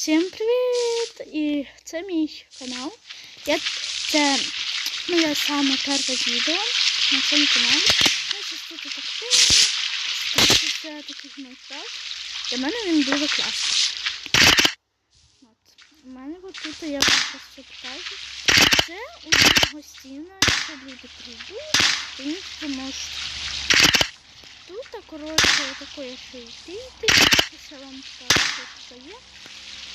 Всім привіт! І це мій канал. Я, це моє саме перше відео на цьому каналі. Я щось тут так Це такий Майнкрафт. Для мене він дуже класний. От. У мене от тут я вам все покажу. Це у гостіна, якщо люди прийдуть, їх поможуть. Тут, коротше, таке, що йти, я вам покажу, що тут є.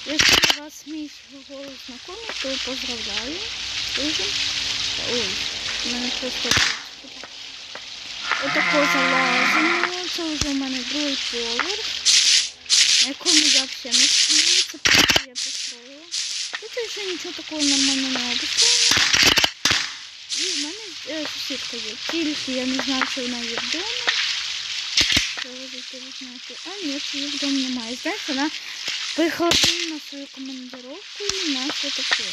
Якщо вас мій голос знайомий, то поздравляю. Ой, у мене просто отако залазимо. Це вже у мене другий поверх, на якому я взагалі не сплю. Це просто я построїла. Тут ще нічого такого нормально не обіцяно. І в мене е, сусідка є. Тільки я не знаю, що вона є вдома. Зайти знати. А ні, її вдома немає. Знаєш, вона Приходимо на свою командировку і на все таке.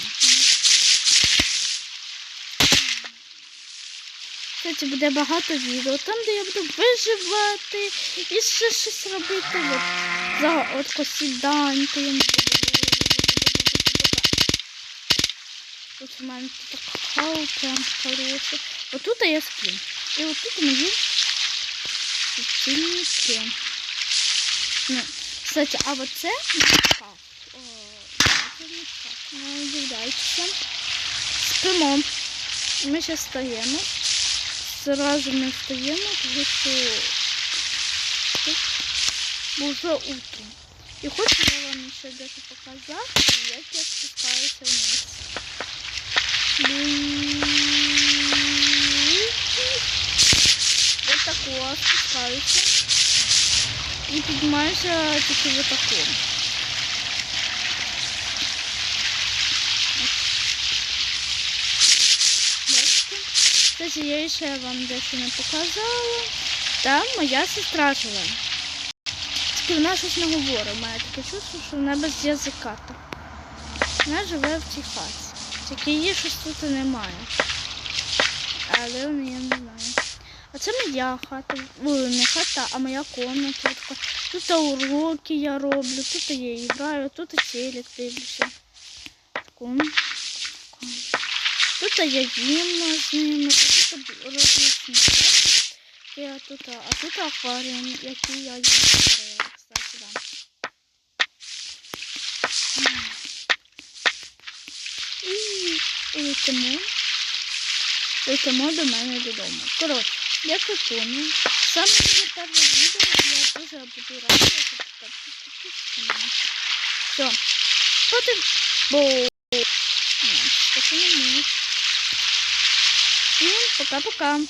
Кстати, буде багато відео, там, де я буду виживати і ще щось робити. От, за от посіданьки я. Тут у мене тут хау прям хороше. Отут я сплю. І отут мої суцільники. Ну, Кстати, а вот це шкаф. О, це не шкаф. Не удивляйтеся. Спимо. Ми зараз стаємо. Зразу ми стаємо, тому що вже утро. І хочу я вам ще дещо показати, як я спускаюся вниз. Вот такого спускаюся. І піднімаюся тільки в таку. Кстати, я ще вам дещо не показала. Там моя сестра живе. Тільки вона щось не говорить. Має таке чувство, що вона без язика. Вона живе в цій хаті. Тільки її щось тут немає. Але я не знаю. А це моя хата. Ой, не хата, а моя комната. Тут уроки я роблю, тут я граю, тут телек дивлюся. Тут я їм з ними, тут сміття. Я тут, а тут акваріум, який я їм створила, кстати, да. І летимо. Летимо до мене додому. Коротше, я купую. Саме моє перше відео я дуже буду рада, якщо підписуйтесь на мене. Все. Потім. Бо. Ні, таки не можу. Всім пока-пока.